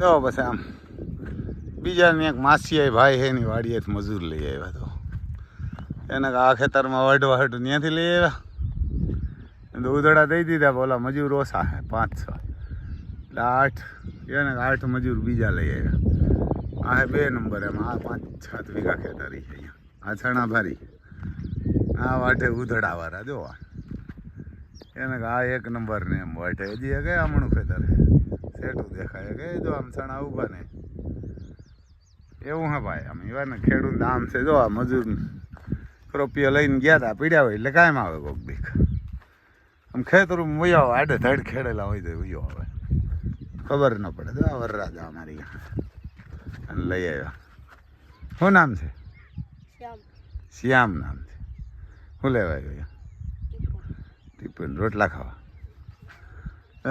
જો પછી આમ બીજાની એક માસી ભાઈ છે એની વાડીએથી મજૂર લઈ આવ્યા તો. એને આ ખેતરમાં વાઢવા હાટું ત્યાંથી લઈ આવ્યા. તો ઉધડા દઈ દીધા બોલા મજૂર ઓછા હે, પાંચ છ. એટલે આઠ, એને આઠ મજૂર બીજા લઈ આવ્યા. આ બે નંબર, એમાં આ પાંચ, સાત વીઘા ખેતરી છે અહીંયા. આ છણા ભારી. આ વાટે ઉધડાવાળા, જો એને કે આ એક નંબર ને એમ વાટે હજી કઈ આમણું ખેતર. છે સેટું દેખાય. કે જો આમ છણા ઊભા ને. એવું હા ભાઈ આમ એવા ને ખેડૂત આમ છે જો આ મજૂર ક્રોપિયો લઈને ગયા હતા પીડ્યા હોય એટલે કાયમ આવે કોક દીક. આમ ખેતરું વયો આવે આડે ધડ ખેડેલા હોય તો વયો આવે. ખબર ન પડે તો આ વરરાજા અમારી અને લઈ આવ્યા. શું નામ છે? શ્યામ. શ્યામ નામ છે. શું લેવાય ગયા ટીપન રોટલા ખાવા.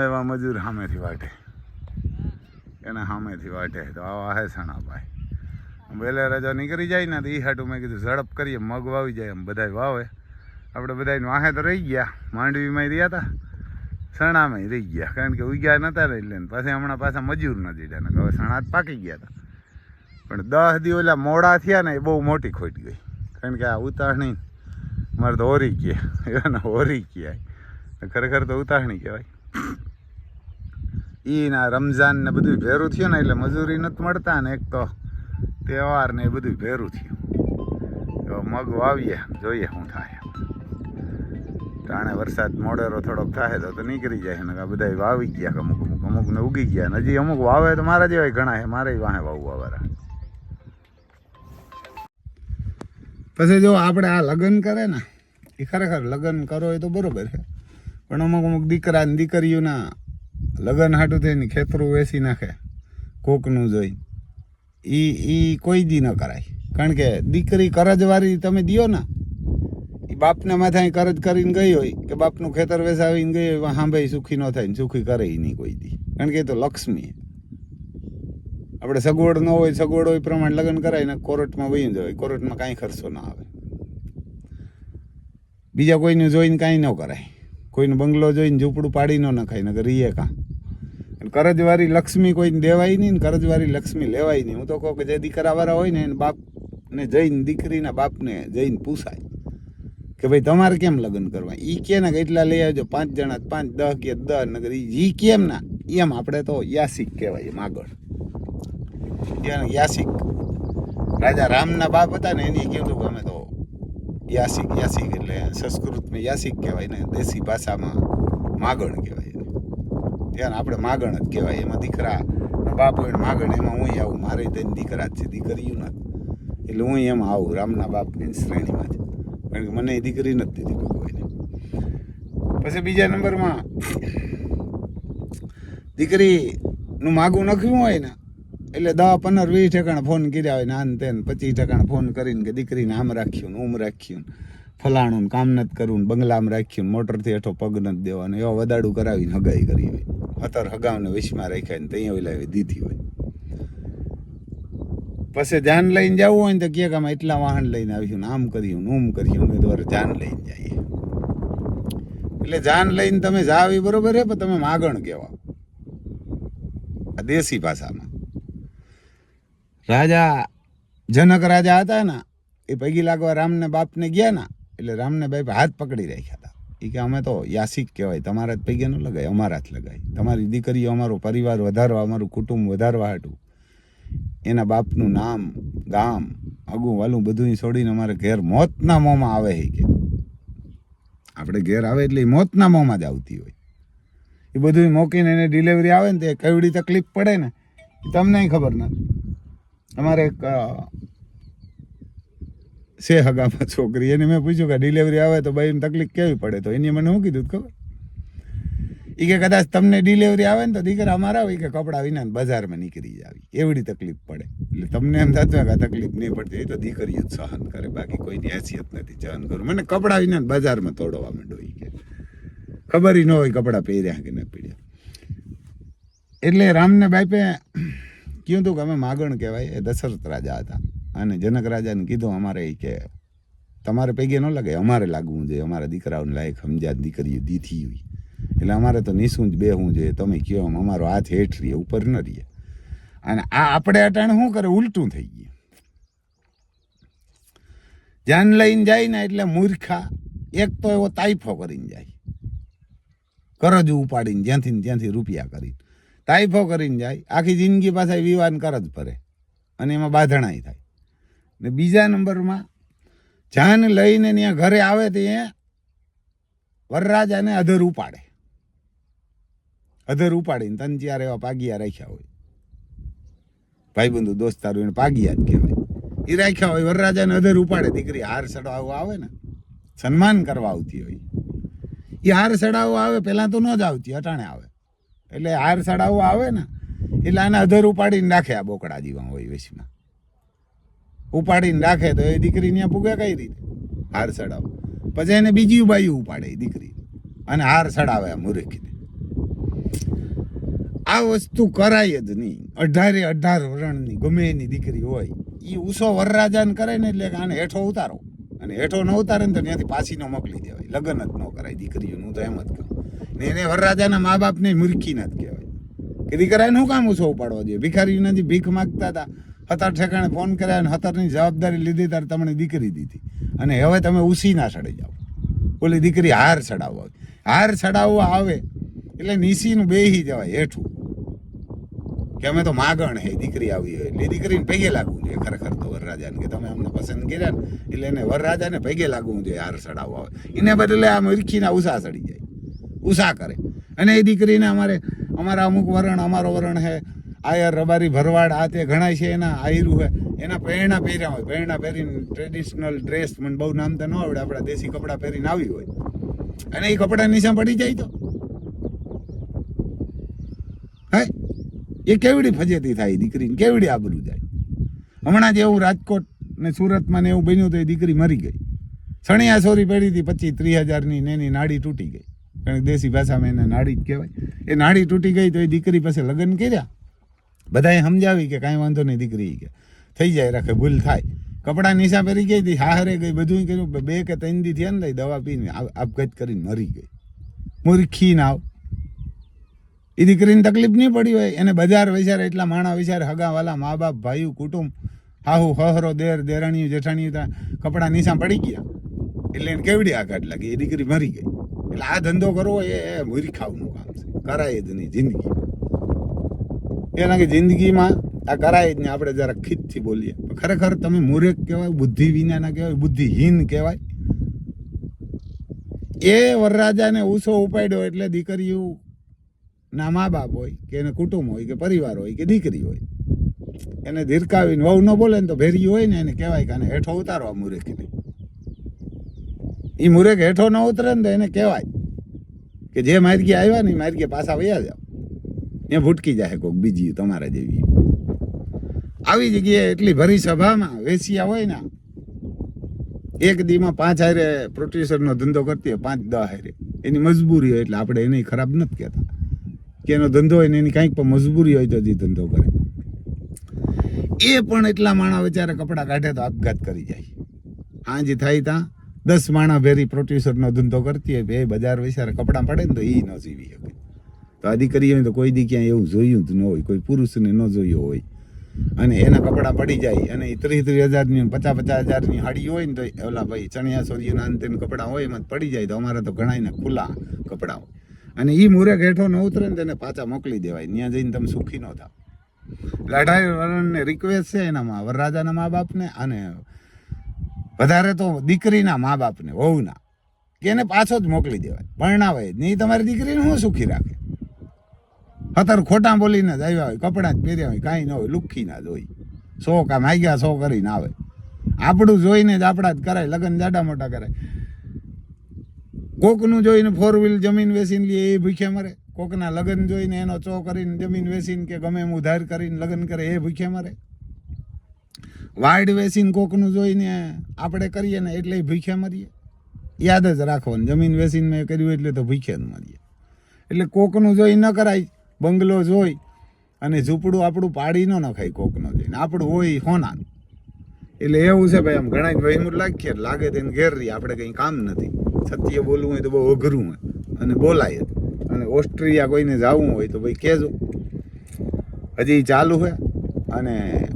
એવા મજૂર સામેથી વાટે એને સામેથી વાટે તો આવા હે સણાભાઈ વહેલે રજા નીકળી જાય ને તો એ હાટું મેં કીધું, ઝડપ કરીએ, મગ વાવી જાય એમ બધાય વાવે. આપણે બધાય વાહે તો રહી ગયા. માંડવીમાં રહ્યા હતા સણામાં રહી ગયા. કારણ કે ઉગ્યા નતા ને એટલે પાછા હમણાં પાછા મજૂર નથી ને હવે સણા પાકી ગયા હતા પણ દસ દી ઓલા મોડા થયા ને એ બહુ મોટી ખોટ ગઈ. કારણ કે આ ઉતારણી મારે તો ઓરી ગયા. એને ઓરી કહેવાય ખરેખર તો ઉતારણી કહેવાય. ઈ ના રમઝાન ને બધું ભેરું થયું ને એટલે મજૂરી નથી મળતા ને એક તો તહેવાર ને એ બધું ભેરું થયું. તો મગ વાવીએ, જોઈએ શું થાય. ટાણે વરસાદ મોડેરો થોડોક થાય તો નીકળી જાય ને બધા વાવી ગયા અમુક અમુક અમુક ને ઉગી ગયા. ને હજી અમુક વાવે તો મારા જેવાય ઘણા છે મારે વાહે વાવવા વાળા પછી જો આપણે આ લગ્ન કરે ને એ ખરેખર લગ્ન કરો એ તો બરોબર છે. પણ અમુક અમુક દીકરા ને દીકરીઓના લગ્ન હાટું થઈને ખેતરું વેસી નાખે, કોકનું જોઈ. એ એ કોઈ દી ન કરાય. કારણ કે દીકરી કરજવારી તમે દિયો ને. એ બાપને માથે કરજ કરીને ગઈ હોય કે બાપનું ખેતર વેસાવીને ગઈ હોય ભાઈ સુખી ન થાય ને સુખી કરે એ નહીં કોઈ દી. કારણ કે એ તો લક્ષ્મી. આપણે સગવડ ન હોય, સગવડ હોય પ્રમાણે લગ્ન કરાય ને કોર્ટમાં વહી જવાય કોર્ટમાં કાંઈ ખર્ચો ના આવે. બીજા કોઈનું જોઈને કાંઈ ન કરાય. કોઈનું બંગલો જોઈને ઝૂંપડું પાડી ન નખાય નગર એ કાં. કરજવારી લક્ષ્મી કોઈને દેવાય નહીં ને કરજવારી લક્ષ્મી લેવાય નહીં. હું તો કહું કે જે દીકરાવાળા હોય ને એને બાપને જઈને, દીકરીના બાપને જઈને પૂછાય કે ભાઈ તમારે કેમ લગ્ન કરવા? એ કે ને એટલા લઈ આવજો, પાંચ જણા પાંચ, દહ કે દહ નગર એ કેમ ના? એમ આપણે તો યાસિક કહેવાય એમ આગળ. યાસિક. રાજા રામના બાપ હતા ને એની કીધું કે અમે તો યાસિક યાસિક એટલે સંસ્કૃતમાં યાસિક કહેવાય ને દેશી ભાષામાં માગણ કહેવાય ત્યાં આપણે માગણ જ કહેવાય. એમાં દીકરા બાપ હોય માગણ, એમાં હું આવું, મારે તો દીકરા જ છે, દીકરીયું નથી. એટલે હું એમ આવું, રામના બાપની શ્રેણીમાં જ. કારણ કે મને એ દીકરી નથી દીધી ભગવાને પછી બીજા નંબરમાં દીકરીનું માગું નખ્યું હોય ને એટલે દવા પંદર, વીસ ટકા ફોન કર્યા હોય ને આન તેન, પચીસ ટકા ફોન કરીને કે દીકરીને આમ રાખ્યું ને ઉમ રાખ્યું ફલાણું કામ નથી કરવું બંગલામાં રાખ્યું મોટરથી હેઠો પગ નથી દેવાનો એવા વદાડું કરાવીને હગાઈ કરી હોય. અત્યારે હગાવને વિશમાં રાખ્યા ને ત્યાં ઓલા દીધી હોય. પછી જાન લઈને જવું હોય ને તો કે આમાં એટલા વાહન લઈને આવ્યું ને આમ કર્યું ને ઉમ કર્યું ઉમેદવાર જાન લઈને જઈએ એટલે જાન લઈને તમે જાવ એ બરોબર છે પણ તમે માગણ કહેવા આ દેશી ભાષામાં. રાજા જનક રાજા હતા ને, એ પૈકી લાગવા રામને બાપને ગયા ને, એટલે રામને બાપ હાથ પકડી રાખ્યા હતા. એ કે અમે તો યાસિક કહેવાય, તમારા જ પૈકી ન લગાય, અમારા જ લગાય. તમારી દીકરીઓ અમારો પરિવાર વધારવા, અમારું કુટુંબ વધારવા હાટું. એના બાપનું નામ, ગામ આગું વાલું બધું છોડીને અમારે ઘેર મોતના મોંમાં આવે છે કે. આપણે ઘેર આવે એટલે એ મોતના મોંમાં જ આવતી હોય. એ બધું મોકીને એને ડિલિવરી આવે ને તે કેવડી તકલીફ પડે ને તમને ખબર નથી. અમારે એક છે હગામાં છોકરી. એને મેં પૂછ્યું કે ડિલિવરી આવે તો ભાઈને તકલીફ કેવી પડે? તો એની મને શું કીધું ખબર? એ કે કદાચ તમને ડિલિવરી આવે ને તો દીકરા અમારા હોય કે કપડાં વિના બજારમાં નીકળી જાવી. એવડી તકલીફ પડે. એટલે તમને એમ થતું કે તકલીફ નહીં પડતી એ તો દીકરીઓ જ સહન કરે. બાકી કોઈની હેસિયત નથી સહન કરું મને કપડાં વિના બજારમાં તોડવા માંડો એ કે. ખબર ન હોય કપડાં પહેર્યા કે ન પહેર્યા. એટલે રામને બાપે કીધું હતું કે અમે માગણ કહેવાય, એ દશરથ રાજા હતા. અને જનક રાજાને કીધું, અમારે એ કે તમારે પૈકી ન લાગે, અમારે લાગવું જોઈએ, અમારા દીકરાઓને લાયક સમજ્યા દીકરીઓ દીધી હોય. એટલે અમારે તો નિશું જ બેહવું જોઈએ, તમે કહો એમ, અમારો હાથ હેઠ રહીએ ઉપર ન રહીએ અને આ આપણે અટાણે શું કરે? ઉલટું થઈ ગયું. જાન લઈને જાય ને એટલે મૂર્ખા, એક તો એવો તાઇફો કરીને જાય. કરજ ઉપાડીને, જ્યાંથી ત્યાંથી રૂપિયા કરીને. તાઇફો કરીને જાય, આખી જિંદગી પાસે વિવાન જ ભરે અને એમાં બાંધણાઈ થાય. ને બીજા નંબરમાં, જાન લઈને ત્યાં ઘરે આવે તો વરરાજાને અધર ઉપાડે. અધર ઉપાડીને તન ચાર એવા પાગિયા રાખ્યા હોય. ભાઈબંધુ દોસ્તારો એને પાગિયા જ કહેવાય. એ રાખ્યા હોય, વરરાજાને અધર ઉપાડે. દીકરી, હાર ચડાવવા આવે ને. સન્માન કરવા આવતી હોય. એ હાર ચડાવવા આવે, પહેલાં તો ન જ આવતી, અટાણે આવે. એટલે હાર સડાવો આવે ને, એટલે આને અધર ઉપાડીને રાખે આ બોકડા જીવા હોય વેશમાં ઉપાડીને રાખે તો એ દીકરી ત્યાં પૂગે કઈ રીતે? હાર સડાવો. પછી એને બીજી બાયું ઉપાડે દીકરી. અને હાર સડાવે આ મૂર્ખને. આ વસ્તુ કરાય જ નહીં. અઢારે અઢાર વરણની ગમે એની દીકરી હોય એ ઉસો વરરાજાને કરે ને એટલે આને હેઠો ઉતારો. અને હેઠો ન ઉતારે ને તો ત્યાંથી પાછી ન મોકલી દેવાય. લગ્ન જ ન કરાય દીકરીઓનું તો એમ જ કહું. ને એને વરરાજાના મા બાપને મૂર્ખી નથી કહેવાય. કે દીકરાને શું કામ ઉસો ઉપાડવા જોઈએ? ભિખારીઓનાથી ભીખ માગતા હતા. હતાર ઠેકાણે ફોન કર્યા અને હતારની જવાબદારી લીધી, ત્યારે તમને દીકરી દીધી. અને હવે તમે ઉસી ના સડી જાઓ. ઓલી દીકરી હાર ચડાવવા હાર ચડાવવા આવે એટલે નીસીનું બેહી જવાય હેઠું. કે અમે તો માગણ હે, દીકરી આવી હોય એટલે દીકરીને પૈગે લાગવું જોઈએ ખરેખર તો વરરાજાને, કે તમે અમને પસંદ કર્યા ને એટલે એને વરરાજાને પૈગે લાગવું જોઈએ હાર ચડાવવા હોય. એને બદલે આ મૂર્ખીના ઉષા ચડી જાય. ઉષા કરે. અને એ દીકરીને અમારે, અમારા અમુક વરણ, અમારો વરણ હે, આયર, રબારી, ભરવાડ, આ તે ઘણા છે, એના આયરું હે, એના પ્રેરણા પહેર્યા હોય પ્રેરણા પહેરીને ટ્રેડિશનલ ડ્રેસ મને બહુ નામ તો ન આવડે, આપણા દેશી કપડાં પહેરીને આવી હોય. અને એ કપડાં નીચે પડી જાય તો? હે? એ કેવડી ફજેતી થાય દીકરીને, કેવડી આબરૂ જાય? હમણાં જ એવું રાજકોટ ને સુરતમાં ને એવું બન્યું તો એ દીકરી મરી ગઈ. સણિયા સોરી પડી હતી, પચીસ ત્રીસ હજારની ને એની નાડી તૂટી ગઈ. કારણ દેશી ભાષામાં એને નાડી જ કહેવાય. એ નાડી તૂટી ગઈ તો એ દીકરી પાસે લગ્ન કર્યા. બધાએ સમજાવી કે કાંઈ વાંધો નહીં દીકરી કે. થઈ જાય, રાખે, ભૂલ થાય. કપડાં નિશા પહેરી ગઈ હતી હારે ગઈ બધું કર્યું. બે કે ત્રણ દી થયા ને દવા પીને આપ- આપઘાત કરીને મરી ગઈ. મૂર્ખી નાવ એ દીકરીને તકલીફ નહીં પડી હોય. એને બજાર વિચારે, એટલા માણા વિચારે, હગાવાલા મા બાપ ભાઈઓ કુટુંબ, હાહુ, હહરો, દેર, દેરાણીઓ, જેઠાણીઓ ત્યાં કપડાં નિશા પડી ગયા. એટલે એને કેવડી આઘાત લાગી. એ દીકરી મરી ગઈ. એટલે આ ધંધો કરવો એ મૂર્ખાવનું કામ છે. કરાય જિંદગી. એના કે જિંદગીમાં આ કરાય નહીં. આપણે જરા ખીતથી બોલીએ. ખરેખર તમે મૂર્ખ કહેવાય બુદ્ધિ વિનાના કહેવાય, બુદ્ધિહીન કહેવાય. એ વરરાજાને ઉછો ઉપાડ્યો એટલે દીકરીઓ ના મા બાપ હોય કે એને કુટુંબ હોય કે પરિવાર હોય કે દીકરી હોય, એને ધીરકાવીને વહુ ન બોલે ને તો ભેરી હોય ને એને કહેવાય કે આને હેઠો આ મૂર્ખને. એ મૂર્ખ હેઠો ન ઉતરે ને તો એને કહેવાય કે જે માર્ગે આવ્યા ને એ માર્ગે પાછા વયા જાઓ. એ ભૂટકી જાય કોઈક બીજી તમારા જેવી. આવી જગ્યાએ એટલી ભરી સભામાં વેસિયા હોય ને એક દીમાં પાંચ હારે પ્રોડ્યુસરનો ધંધો કરતી હોય, પાંચ દસ હારે. એની મજબૂરી હોય એટલે આપણે એને ખરાબ નથી કહેતા. કે એનો ધંધો હોય ને એની કાંઈક પણ મજબૂરી હોય તો જે ધંધો કરે. એ પણ એટલા માણા વિચારે કપડાં કાઢે તો આપઘાત કરી જાય. હાજી થાય ત્યાં દસ માણા ભેરી પ્રોડ્યુસરનો ધંધો કરતી હોય એ બજાર વિચારે કપડાં પડે ને તો એ ન જીવી શકે. તો આ દીકરી હોય તો કોઈ દી ક્યાંય એવું જોયું જ ન હોય, કોઈ પુરુષને ન જોયું હોય. અને એના કપડાં પડી જાય અને એ ત્રીસ ત્રીસ હજારની પચાસ પચાસ હજારની હાડી હોય ને તો ઓલા ભાઈ ચણિયા સોરીઓના અંતે કપડાં હોય, એમાં પડી જાય. તો અમારે તો ઘણા ખુલ્લા કપડાં હોય. અને એ મૂરે હેઠો ન ઉતરે ને તેને પાછા મોકલી દેવાય. ત્યાં જઈને તમે સુખી ન થાવ. લઢાઈ વરણને રિક્વેસ્ટ છે એનામાં, વરરાજાના મા બાપને અને વધારે તો દીકરીના મા બાપને, વહુના. કે એને પાછો જ મોકલી દેવાય. પરણાવે જ નહીં. તમારી દીકરીને હું સુખી રાખે? અત્યારે ખોટા બોલીને જ આવ્યા હોય, કપડાં જ પહેર્યા હોય, કાંઈ ન હોય લુખી ના જ હોય. સો કા માગ્યા સો કરીને આવે. આપણું જોઈને જ આપણા જ કરાય, લગ્ન જાડા મોટા કરાય. કોકનું જોઈને ફોર વ્હીલ જમીન વેચીને લઈએ એ ભૂખ્યા મરે. કોકના લગ્ન જોઈને એનો ચો કરીને જમીન વેચીને કે ગમે એમ ઉધાર કરીને લગ્ન કરે, એ ભૂખ્યા મરે. વાડ વેસીને કોકનું જોઈને આપણે કરીએ ને એટલે ભૂખ્યા મરીએ. યાદ જ રાખવાનું, જમીન વેસીને મેં કર્યું એટલે તો ભૂખ્યા જ મરીએ. એટલે કોકનું જોઈ ન કરાય, બંગલો જોઈ અને ઝૂંપડું આપણું પાડી ન નખાય કોકનો જોઈને. આપણું હોય હોનાનું. એટલે એવું છે ભાઈ, આમ ઘણા વહીમું લાગીએ લાગે તેને ઘેર રહી આપણે કંઈ કામ નથી. સત્ય બોલવું હોય તો બહુ અઘરું હોય અને બોલાય. અને ઓસ્ટ્રેલિયા કોઈને જવું હોય તો ભાઈ કહેજો. હજી ચાલુ છે અને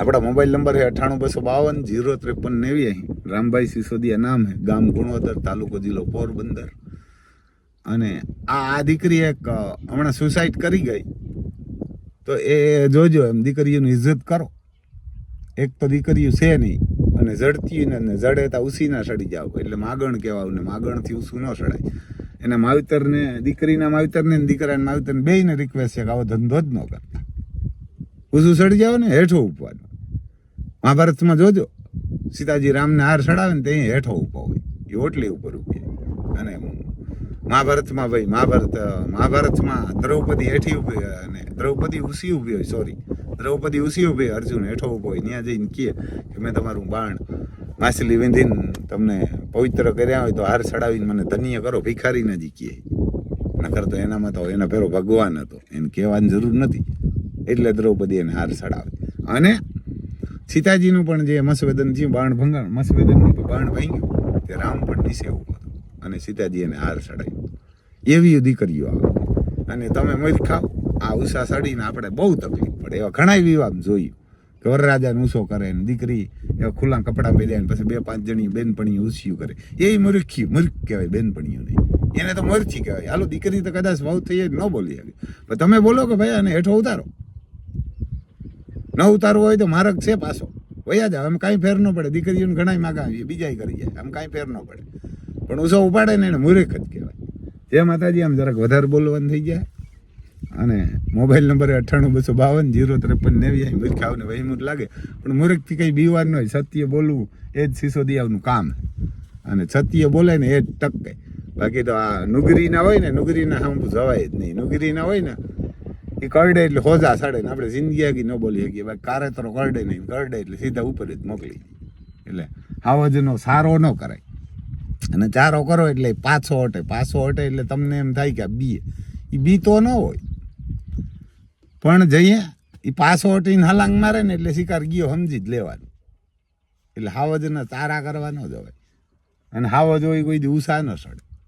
આપણા મોબાઈલ નંબર છે અઠ્ઠાણું બસો બાવન, જીરો ત્રેપન નેવી અહીં. રામભાઈ સિસોદિયા નામ છે ગામ ગુણવદર તાલુકો જિલ્લો પોરબંદર. અને આ આ દીકરી એક હમણાં સુસાઇડ કરી ગઈ. તો એ જોજો એમ, દીકરીઓની ઇજ્જત કરો. એક તો દીકરીઓ છે નહીં, અને જડતી ને ઝડેતા તા ઉસી ના સડી જાવ. એટલે માગણ કહેવાય ને માગણથી ઉસું ન સડાય એના માવતરને, દીકરીના માવતરને દીકરાના માવતરને બેયને રિક્વેસ્ટ છે કે આવો ધંધો જ ન કરતા. ઉસું સડી જાવ ને, હેઠો ઉપવાનું મહાભારતમાં જોજો, સીતાજી રામને હાર ચડાવે ને ત્યાં હેઠો ઊભો હોય, એ ઓટલી ઉપર ઊભી અને મહાભારતમાં ભાઈ, મહાભારત, મહાભારતમાં દ્રૌપદી હેઠી ઊભી અને દ્રૌપદી ઉસી ઊભી હોય સોરી દ્રૌપદી ઉસી ઊભી અર્જુન હેઠો ઊભો હોય, ત્યાં જઈને કહે કે મેં તમારું બાણ માછલી વિંધીને તમને પવિત્ર કર્યા હોય તો હાર ચડાવીને મને ધન્ય કરો ભિખારી નજી કહે. નકર તો એનામાં તો એનો ફેરો ભગવાન હતો, એને કહેવાની જરૂર નથી. એટલે દ્રૌપદી એને હાર ચડાવે અને સીતાજીનું પણ જે મસવેદન થયું, બાણ ભંગાણ, મસવેદનનું તો બાણ ભાંગ્યું તે રામ પણ ઊભો હતું. અને સીતાજી એને હાર ચડાવ્યો એવી દીકરીઓ આવે. અને તમે મરી ખાઓ. આ ઉષા સડીને આપણે બહુ તકલીફ પડે. એવા ઘણા વિવાદ જોયું. કે વરરાજાને ઊંસો કરે ને દીકરી એવા ખુલ્લા કપડાં પહેર્યા ને પછી બે પાંચ જણી બેનપણી ઊંચિયું કરે. એ મૂર્ખી, મૂર્ખ કહેવાય બેનપણીઓ નહીં. એને તો મરચી કહેવાય. હાલો, દીકરી તો કદાચ ભાવ થઈ ન બોલી શકે. પણ તમે બોલો કે ભાઈ આને હેઠો ઉતારો. ન ઉતારવો હોય તો માર્ગ છે પાછો. વયા જાવ એમ કાંઈ ફેર ન પડે. દીકરીઓને ઘણાય માગા આવીએ. બીજા કરી જાય આમ કાંઈ ફેર ન પડે. પણ ઉસો ઉપાડે ને એને મૂર્ખ જ કહેવાય. જે માતાજી, આમ જરાક વધારે બોલવાનું થઈ જાય. અને મોબાઈલ નંબર અઠ્ઠાણું બસો બાવન, જીરો ત્રેપન નેવી અહીં મૂર્ખ આવને વહીમૂત લાગે. પણ મૂર્ખથી કંઈ બીવાર ન હોય. સત્ય બોલવું એ જ સિસોદિયાનું કામ. અને સત્ય બોલે ને એ જ ટકે. બાકી તો આ નુગરીના હોય ને, નુગરીના હમ જવાય જ નહીં. નુગરીના હોય ને એ કરડે એટલે હોજા સડે ને આપણે જિંદગી આગી ન બોલી શકીએ. કારે કારેતરો કરડે નહીં. કરડે એટલે સીધા ઉપર જ મોકલી. એટલે હાવજનો સારો ન કરાય. અને ચારો કરો એટલે પાછો હટે. પાછો હટે એટલે તમને એમ થાય કે આ બી એ. બી તો ન હોય. પણ જઈએ એ પાછો હટીને હલાંગ મારે ને એટલે શિકાર ગયો સમજી જ લેવાનું. એટલે હાવજના ચારા કરવા ન જવાય. અને હાવજ હોય કોઈ દિવસા ન સડે.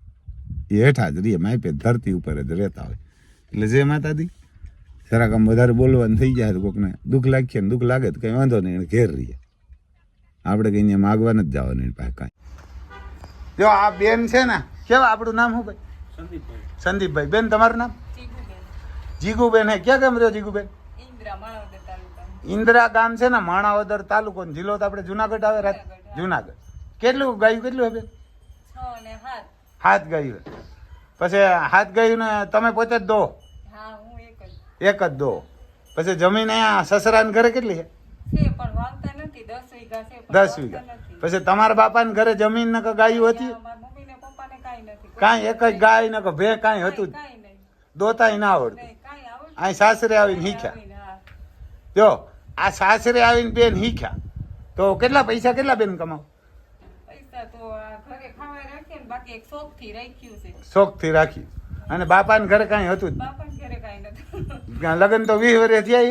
એ હેઠા જ રહીએ. માપે ધરતી ઉપર જ રહેતા હોય. એટલે જે માતાજી. જરાક આમ વધારે બોલવાનું થઈ જાય તો કોકને દુઃખ લાગશે ને દુઃખ લાગે તો કંઈ વાંધો નહીં એને ઘેર રહીએ. આપણે કંઈ અહીંયા માગવા નથી જવાનું એની પાસે કાંઈ. જો આ બેન છે ને કેવા આપણું નામ શું ભાઈ? સંદીપભાઈ. બેન તમારું નામ? જીગુબેન હે ક્યાં કેમ રહ્યો જીગુબેન? ઇન્દ્રા માણાવદર તાલુકા ઇન્દરા ગામ છે ને માણાવદર તાલુકો ને જિલ્લો તો આપણે જુનાગઢ આવે રાત જુનાગઢ. કેટલું ગાયું કેટલું હવે હાથ ગાયું. પછી હાથ ગાયું ને તમે પોતે જ દો. એક જ દો. પછી જમીન અહીંયા સસરાને ઘરે કેટલી છે? દસ વીઘા. પછી તમારા બાપાને ઘરે જમીન ને કે ગાયું હતી? કાંઈ એક જ ગાય ને કે ભે કાંઈ હતું. દોતાય ના આવડતું. અહીં સાસરે આવીને શીખ્યા. જો આ સાસરે આવીને બેન શીખ્યા. તો કેટલા પૈસા કેટલા બેન કમાવ? શોખથી રાખી અને બાપાને ઘરે કાંઈ હતું જ લગ્ન તો વીસ વર્ષ થયા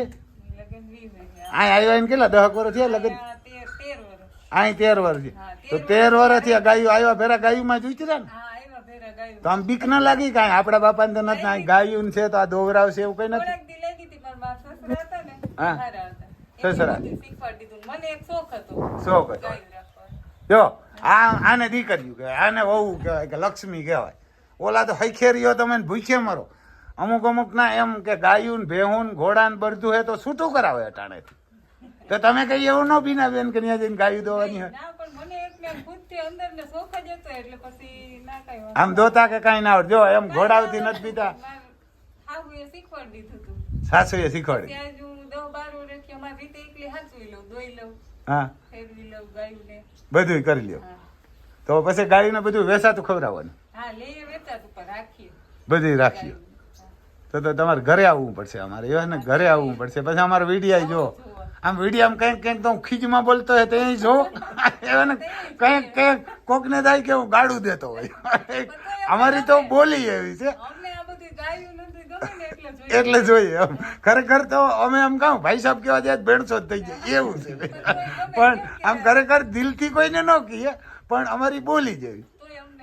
અહીં આવ્યા ને કેટલા? દહક વર્ષ થયા લગ્ન? અહીં તેર વર્ષ. તો તેર વર્ષ થયા ગાયું આવ્યા ફેરા ગાયુંમાં જ હતા ને? તો આમ બીક ના લાગી કાંઈ? આપણા બાપાને તો નથી ગાયું છે તો આ દોવરાવ છે એવું કઈ નથી? હા. સસરા. શોખ હતો. જો આ આને દીકરીયું કહેવાય આને વહુ કહેવાય કે લક્ષ્મી કહેવાય. ઓલા તો હૈખેરીઓ તમે ને ભૂખે મરો. અમુક અમુક ના એમ કે ગાયું ને ભેહું ઘોડા ને બધું હે તો છૂટું કરાવે અટાણેથી. તો તમે કઈ એવું ન બીના બેન કે ત્યાં જઈને ગાયું દોવાની હોય? ના ના. આમ ધોતા કે કાંઈ ના આવડે જો એમ ઘોડાવતી નથી પીતા. સાસુએ શીખવાડી. બધું કરી લ્યો. તો પછી ગાયું બધું વેસાતું ખવડાવવાનું? ઉપર રાખીએ. તો તો તમારે ઘરે આવવું પડશે અમારે. એવા ને ઘરે આવવું પડશે. પછી અમારે વિડીયા જો. આમ વીડિયો કંઈક કંઈક તો હું ખીજમાં બોલતો હોય તો એ જો. એવા ને કંઈક કંઈક કોકને થાય કે હું ગાડું દેતો હોય. અમારી તો બોલી એવી છે. બધું એટલે જોઈએ. ખરેખર તો અમે આમ કહું ભાઈ સાહેબ કેવા જાય ભેણસો જ થઈ જાય. એવું છે. પણ આમ ખરેખર દિલથી કોઈને ન કહીએ પણ અમારી બોલી જેવી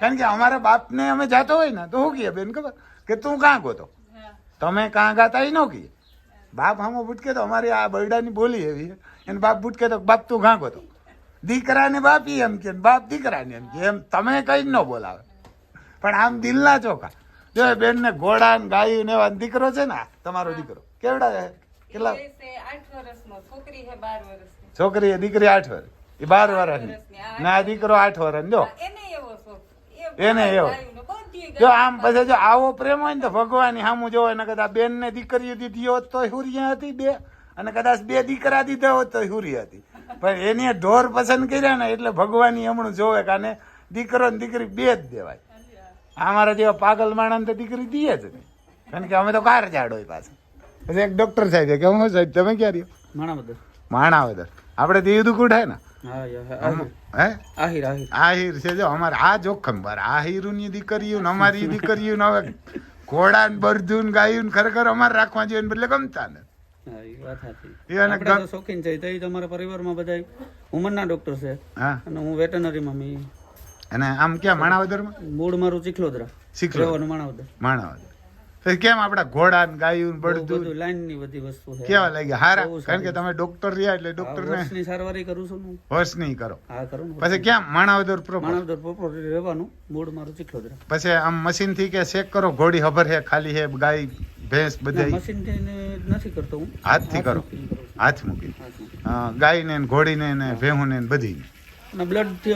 કારણ કે અમારા બાપને અમે જાતો હોય ને તો શું કહીએ બેન ખબર? કે તું કાં ગોતો? તમે કાં ગાતા એ ન કહીએ. બાપ હામો ભૂટકે તો અમારી આ બરડાની બોલી એવી એને બાપ ભૂટકે તો બાપ તું કાં ગોતો? દીકરાને બાપ એમ કે ને બાપ દીકરાને એમ કે એમ તમે કંઈ જ ન બોલાવે. પણ આમ દિલના ચોખા. જો બેનને ઘોડા ને ગાય ને એવા દીકરો છે ને તમારો દીકરો. કેવડા છે? કેટલા? છોકરી એ દીકરી આઠ વર્ષ. એ બાર વર્ષની. ને આ દીકરો આઠ વર્ષ જો. એને એવો. જો આમ પછી જો આવો પ્રેમ હોય ને તો ભગવાન સામું જોવો એને કદાચ બેન ને દીકરીઓ દીધી હોત તો હુરિયા હતી બે. અને કદાચ બે દીકરા દીધા હોત તો હુરી હતી. પણ એને ઢોર પસંદ કર્યા ને એટલે ભગવાન હમણું જોવે કે આને દીકરો ને દીકરી બે જ દેવાય. અમારા જેવા પાગલ માણસ તો દીકરી દીએ જ નહીં. કારણ કે અમે તો કાર ઝાડ હોય પાછા. પછી એક ડોક્ટર સાહેબ કે હું સાહેબ તમે ક્યાં રહ્યો? માણાવદર. માણાવદર. આપણે દીવ દુકુડ હે ને. આહિર. છે જો અમારે આ જોખમ બાર આહિરુની દીકરીઓ ને અમારી દીકરીઓ ને હવે ઘોડા ને બરધું ને ગાયું ખરેખર અમારે રાખવા જોઈએ ને બદલે ગમતા ને શોખીન છે તો તમારા પરિવારમાં બધા ઉંમરના ડોક્ટર છે. હા. અને હું વેટનરીમાં મેં અને આમ ક્યાં માણાવદરમાં? મૂળ મારું ચીખલોદરા. રહેવાનું માણાવદર. માણાવદર. કેમ આપડા ઘોડા ને ગાયું ને બહુ બળદું બધું વસ્તુ છે. કેવા લાગી હારા? કારણ કે તમે ડોક્ટર રહ્યા એટલે ડોક્ટર ને વર્ષની સારવાર કરું છું હું. હોશ નહીં કરો. હા કરું પછી ક્યાં? માણાવદર પ્રોપર માણાવદર પ્રોપર રહેવાનું. મૂળ મારું ચીખલોદરા. પછી આમ મશીનથી કે ચેક કરો ઘોડી ખબર હે ખાલી હે ગાય ભેંસ બધા મશીનથી નથી કરતો હું. કરો હાથથી કરું. છું. હાથ મૂકી ગાય ને ઘોડીને ને ભેહું ને બધી બ્લડથી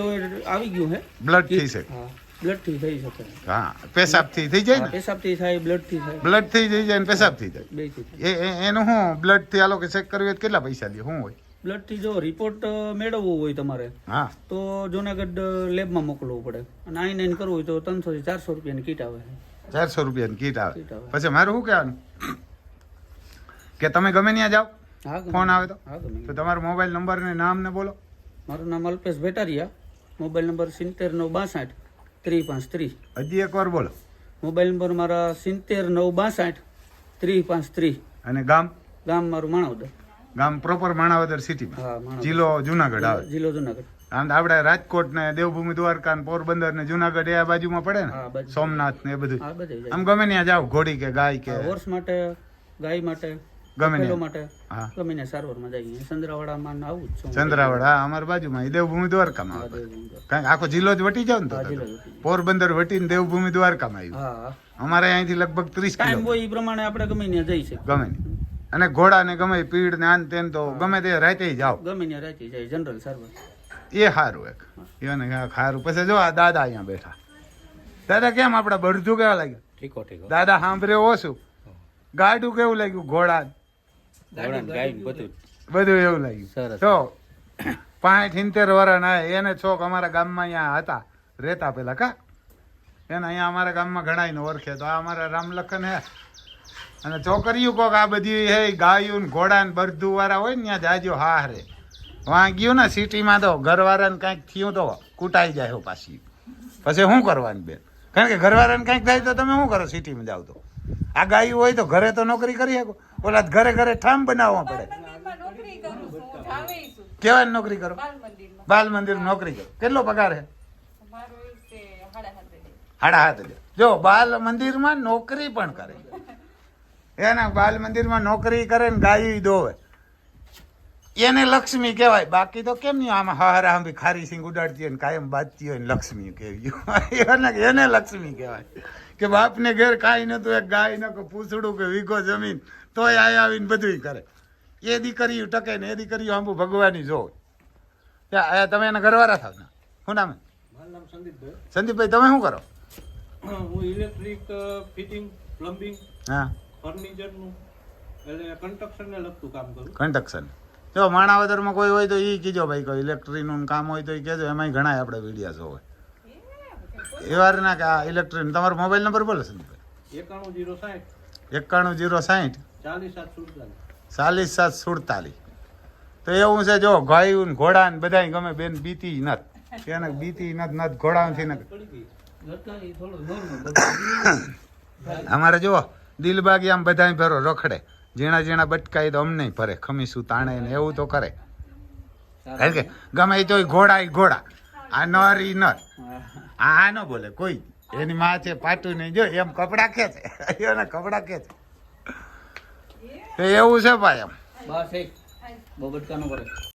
આવી ગયું હે? બ્લડથી છે હા. બ્લડથી થઈ શકે. હા પેશાબથી થઈ જાય ને? પેશાબથી થાય બ્લડથી થાય. બ્લડથી થઈ જાય ને પેશાબ થઈ જાય બેથી થાય. એ એનું શું બ્લડથી આલો કે ચેક કરવી હોય કેટલા પૈસા લે શું હોય? બ્લડથી જો રિપોર્ટ મેળવવો હોય તમારે હા. તો જુનાગઢ લેબમાં મોકલવું પડે. અને આઈ નાઈન કરવું હોય તો ત્રણસો થી ચારસો રૂપિયાની કીટ આવે. ચારસો રૂપિયાની કીટ આવે. પછી મારું શું કહેવાનું? કે તમે ગમે ત્યાં જાઓ હા ફોન આવે તો. તો તમારો મોબાઈલ નંબર ને નામ ને બોલો. મારું નામ અલ્પેશ ભેટારિયા. મોબાઈલ નંબર સિત્તેર નવ બાસઠ ત્રીસ પાંચ ત્રીસ. હજી એકવાર બોલો. મોબાઈલ નંબર મારા સિત્તેર નવ બાસઠ ત્રીસ પાંચ ત્રીસ. અને ગામ? ગામ મારું માણાવદર. ગામ પ્રોપર માણાવદર સિટીમાં જિલ્લો જુનાગઢ આવે. જિલ્લો જુનાગઢ. આમ આપણે રાજકોટ ને દેવભૂમિ દ્વારકા ને પોરબંદર ને જુનાગઢ એ બાજુમાં પડે ને? સોમનાથ ને એ બધું. આમ ગમે ત્યાં જાવ ઘોડી કે ગાય કે હોર્સ માટે ગાય માટે. ગમે પેલો માટે ગમે ત્યાં સારવારમાં જઈએ. ચંદ્રાવાડામાં આવું જ છું ચંદ્રાવડ બાજુમાં દેવભૂમિ દ્વારકામાં આવે કારણ આખો જિલ્લો જ વટી જાવ ને તો પોરબંદર વટીને દેવભૂમિ દ્વારકામાં આવ્યું. અમારે અહીંથી લગભગ ત્રીસ કિલો. એ પ્રમાણે આપણે ગમે ત્યાં જઈ શકીએ. ગમે ને અને ઘોડા ને ગમે પીડ ને આન તેન તો ગમે તે રાતે જાઓ. ગમે ને રાતે જાય જનરલ સારવાર. એ સારું એક. એને સારું પછી જો આ દાદા અહીંયા બેઠા. દાદા કેમ આપડા બળધું કેવા લાગ્યું? ઠીકો ઠીકો. દાદા સાંભળ્યો ઓછું. ગાડું કેવું લાગ્યું? ઘોડા બધું એવું લાગ્યું. તો પાંચ સિત્તેર વર્ષના એને છોક અમારા ગામમાં અહીંયા હતા રહેતા પેલા કા? એને અહીંયા અમારા ગામમાં ઘણા ને ઓળખે. તો આ અમારા રામલખન હે. અને છોકરીઓ કોક આ બધી હે ગાયું ને ઘોડા ને બરધું વાળા હોય ને ત્યાં જાજો હા રે. વાં ગયું ને સિટીમાં તો ઘરવાળાને કાંઈક થયું તો કૂટાઈ જાય પાછી. પછી શું કરવાનું બેન? કારણ કે ઘરવાળાને કાંઈક થાય તો તમે શું કરો સિટીમાં જાવ તો? આ ગાયું હોય તો ઘરે તો નોકરી કરી શકો. ઓલા ઘરે ઘરે ઠામ બનાવવા પડે. કેવા નોકરી કરું? બાલ મંદિર નોકરી કરો. કેટલો પગાર હે હાડા હાથે. જો, બાલ મંદિરમાં નોકરી પણ કરે. એના બાલ મંદિરમાં નોકરી કરે ને ગાયું દોવે. એને લક્ષ્મી કહેવાય. બાકી તો કેમ નહીં? આમાં હારા આંબી ખારી સિંગ ઉડાડતી હોય ને કાયમ બાજતી હોય ને લક્ષ્મી કહેવી. એને એને લક્ષ્મી કહેવાય. કે બાપને ઘેર કાંઈ નતું એક ગાય ન કે પૂછડું કે વીઘો જમીન. તોય અહીંયા આવીને બધું કરે. એ દીકરીઓ ટકે ને એ દીકરીઓ આંબુ ભગવાની જો તમે એના ઘરવાળા થાવ ને? શું નામ સંદીપભાઈ. સંદીપભાઈ તમે શું કરો? હું ઇલેક્ટ્રિક ફિટિંગ પ્લમ્બિંગ હા. ફર્નિચરનું એટલે કન્સ્ટ્રક્શનને લગતું કામ કરું. કન્સ્ટ્રક્શન. જો માણાવદરમાં કોઈ હોય તો એ કીજો ભાઈ કોઈ ઇલેક્ટ્રિકનું કામ હોય તો એ કહેજો. એમાંય ઘણા આપણે વીડિયો જોવે એ વાર ના કે આ ઇલેક્ટ્રિક તમારો મોબાઈલ નંબર બોલો સંદીપભાઈ. એકાણું જીરો સાઠ. એકાણું જીરો સાહીઠ ચાલીસ સાત સુડતાલીસ. તો એવું છે જો ગાયું ઘોડા ને બધા ગમે બેન બીતી નથી. એને બીતી નથી નથી ઘોડાથી ન પડી ગઈ ઘટના એ થોડું normal. અમારે જુઓ દિલબાગી આમ બધા ભરો રખડે. ઝીણા ઝીણા બટકાય તો અમને ભરે ખમીસું તાણે ને એવું તો કરે. કે? ગમે તોય ઘોડા ઘોડા. આ નર ઈ નર આ આ ન બોલે કોઈ. એની માં છે, પાટું નહીં. જો, એમ કપડાં કે છે એને કપડા ખેંચે. તો એવું છે ભાઈ એમ. બસ એક. બબટકાનો કરે.